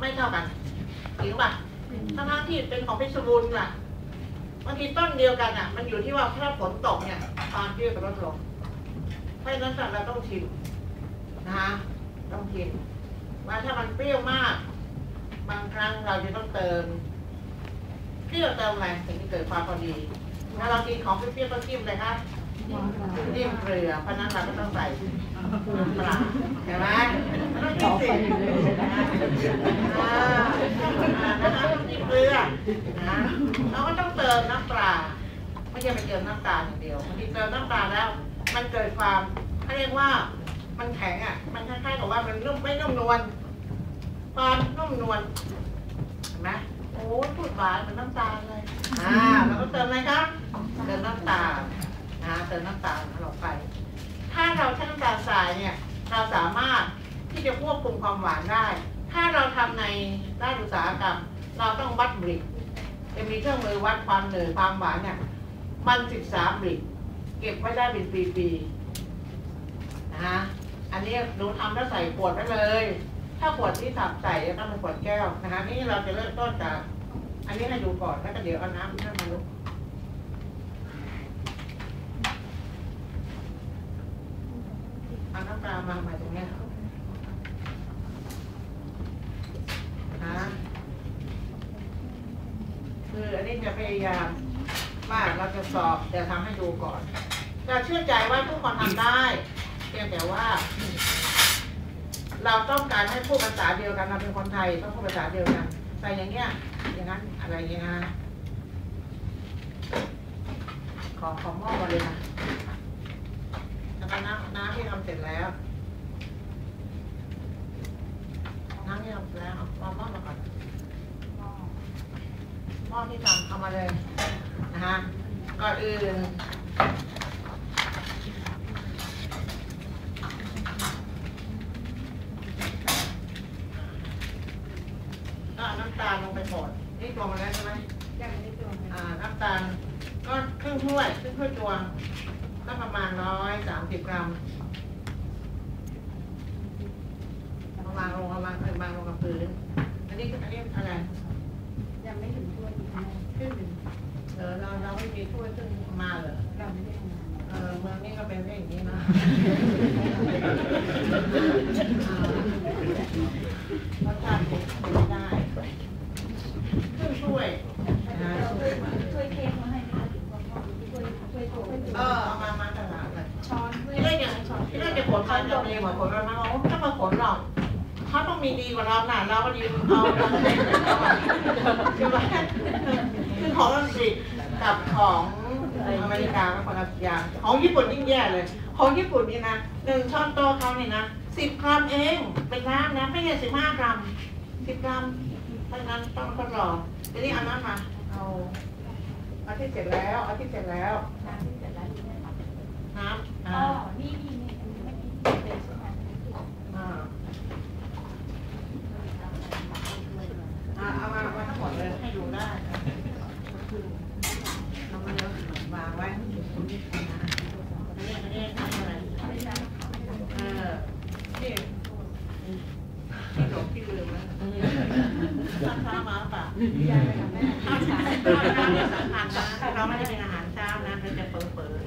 ไม่เท่ากันจริงป่ะทั้งๆที่เป็นของเพชรบูรณ์ล่ะบางทีต้นเดียวกันอะ มันอยู่ที่ว่าถ้าฝนตกเนี่ยความเปรี้ยวจะลดลงเพราะฉะนั้นเราต้องชิมนะฮะต้องชิมว่าถ้ามันเปรี้ยวมาก บางครั้งเราจะต้องเติมเปรี้ยวเติมอะไรถึงจะเกิดความพอดีถ้าเรากินของเปรี้ยวๆก็จิ้มเลยค รับจิ้มเกลือเพราะนั้นเราก็ต้องใส่น้ำปลาเห็นไหมต้องจิ้มสิอ่าอ่านะคะต้องจิ้มเกลือนะเราก็ต้องเติมน้ำปลาไม่ใช่ไปเติมน้ำตาลอย่างเดียวบางทีเติมน้ำตาลแล้ว มันเกิดความเขาเรียกว่ามันแข็งอะ มันคล้ายๆกับว่ามันนุ่มไม่นุ่มนวลความนุ่มนวลเห็นไหมโอ้พูดหวานเหมือนน้ำตาลเลยอ่าแล้วก็เติมอะไรครับเติมน้ำตาล นะเติมน้ำตาลลงไป ถ้าเราใช้น้ำตาลทรายเนี่ยเราสามารถที่จะควบคุมความหวานได้ ถ้าเราทำในด้านอุตสาหกรรม เราต้องวัดบริกจะมีเครื่องมือวัดความเหนือความหวานเนี่ยมันสิบสามบริกเก็บไว้ได้เป็นปีๆนะฮะอันนี้หนูทำแล้วใส่ขวดไว้เลย ถ้าขวดที่สับใส่จะต้องเป็นขวดแก้วนะคะนี่เราจะเริ่มต้นจาก อันนี้ให้ดูก่อนแล้วก็เดี๋ยวเอาน้ำให้มาลุก เอาน้ำปลามาใหม่ตรงเนี้ยนะคืออันนี้จะพยายามว่าเราจะสอบจะทำให้ดูก่อนจะเชื่อใจว่าทุกคนทำได้เพียงแต่ว่า เราต้องการให้พูดภาษาเดียวกันเราเป็นคนไทยต้องพูดภาษาเดียวกันแต่อย่างเงี้ย อย่างนั้นอะไรอย่างเงี้ยนะขอขอหม้อมาเลยนะแล้ว ก็น้ำน้ำที่ทำเสร็จแล้วน้ำที่ทำเสร็จแล้วเอาหม้อมาก่อนหม้อที่ทำเอามาเลยนะฮะก่อนอื่นก็เอาน้ำตาลลงไปหมดนี่ตวงมาแล้วใช่ไหมยังไม่ได้ตวงอ่าน้ำตาลก็ครึ่งถ้วยครึ่งถ้วยตวงก็ประมาณร้อยสามสิบกรัมเอาวางลงเอาวางเออวางลงกับ พื้น อันนี้อันนี้อะไร ยังไม่ถึงถ้วยอีกนะครึ่งหนึ่งเออเราเราไม่มีถ้วยครึ่งมาเหรอเราไม่ได้ทำงานเออเมืองนี้ก็เป็นอย่างนี้นะรสชาติผมไม่ได้ครึ่งถ้วยนะถ้วยเค้กมาให้ค่ะถ้วยถ้วยโถเออเอามามาตลาดเลยช้อนถ้วยที่เล่นเนี่ยที่เล่นจะผลมันจะดีกว่าผลมันมาโอ้ไม่ต้องมาผลหรอกเขาต้อง มีดีกว่าเราหน่ะเราก็ดีเอาคือว่าคือของอังกฤษกับของอเมริกาเป็นคนละอย่างของญี่ปุ่นยิ่งแย่เลย ของญี่ปุ่นนี่นะหนึ่งช้อนโต๊ะเขาเนี่ยนะสิบกรัมเองเป็นน้ำนะไม่ใช่สิบห้ากรัมสิบกรัมเพราะนั้นต้องทดลองทีนี้เอาน้ำมาเอาเอาที่เสร็จแล้วเอาที่เสร็จแล้วน้ำที่เสร็จแล้วน้ำอ๋อนี่นี่นี่ไม่กินเป็นใช่ไหม อ่าอ่าเอามาเอามาทั้งหมดเลยให้ดูได้เอามาเลยวางไว้อันนี้อันนี้ทำอะไรเออนี่ที่หลงที่ลืมแล้วข้าวเช้า มาเปล่ายายไปกับแม่ข้าวเช้าข้าวเช้าเนี่ยสำคัญนะเราไม่ได้เป็นอาหารเช้านะเราจะเปิดเปิด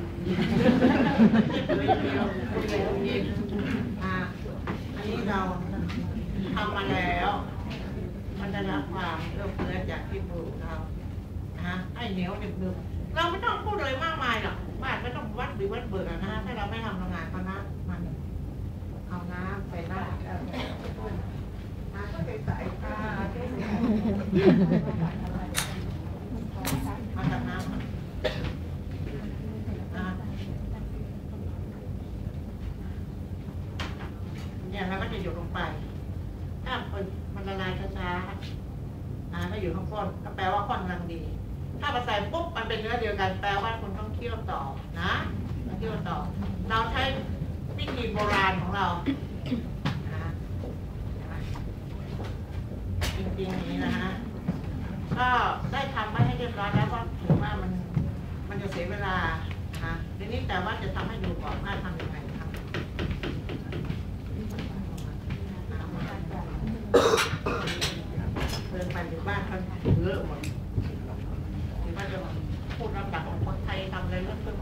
อ่าอันนี้เราทำมาแล้ว มันจะรับความเอื้อเฟื้อจากที่ปลูกเรานะฮะให้เหนียวเป็นดึงเราไม่ต้องพูดอะไรมากมายหรอกบ้านไม่ต้องวัดหรือวัดเบิกอะนะฮะถ้าเราไม่ทำโรงงานก็น้ำมันเอาน้ำใส่น้ำเอาน้ เนี่ยเราก็จะหยดลงไป ถ้ามันมันละลายช้าๆนะถ้าอยู่ข้างก้นก็แปลว่าก้นกำลังดี ถ้ามาใส่ปุ๊บมันเป็นเนื้อเดียวกัน แปลว่าคุณต้องเคี่ยวต่อนะเคี่ยวต่อ เราใช้วิธีโบราณของเรานะเห็นไหมจริงๆอย่างนี้นะฮะ ก็ได้ทำไว้ให้เรียบร้อยแล้วเพราะถือว่ามันมันจะเสียเวลา นี้แต่ว่าจะทำให้ดูก่อนว่าทำยังไงครับนกันเยอะหมดถึงบ้านจะพูดลำดับของคนไทยทำอะไรเรื่องเพิ่ม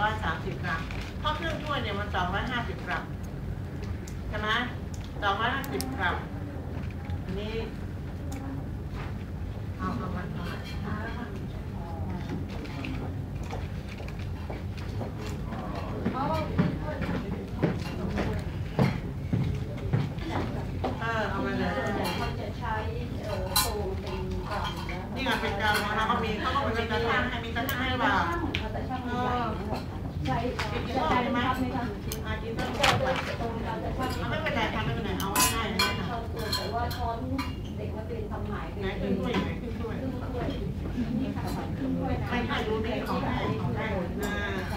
130 กรัม เพราะเครื่องถ้วยเนี่ยมัน 250 กรัม ใช่ไหม250 กรัมนี่เอาเอามาเอามาเออเอามาเลยนี่ไงเป็นกรัมนะเขาก็มีเขาก็มีตะกั่งให้มีตะกั่งให้บ่า ใหญ่ใช้จะใช้ไหมครับไหมคะอาจินต้องก็บอกเลว่ายตรงกันแต่ช่างเอาไม่เป็นไรค่ะไม่เป็นไรเอาง่ายๆนะช้อนตัวแต่ว่าช้อนเด็กนักเรียนทำหมายไหนขึ้นด้วยไหนขึ้นด้วยขึ้นด้วยนี่ค่ะขึ้นด้วยนะไม่ใช่รู้นี่ของแม่ของแม่นะ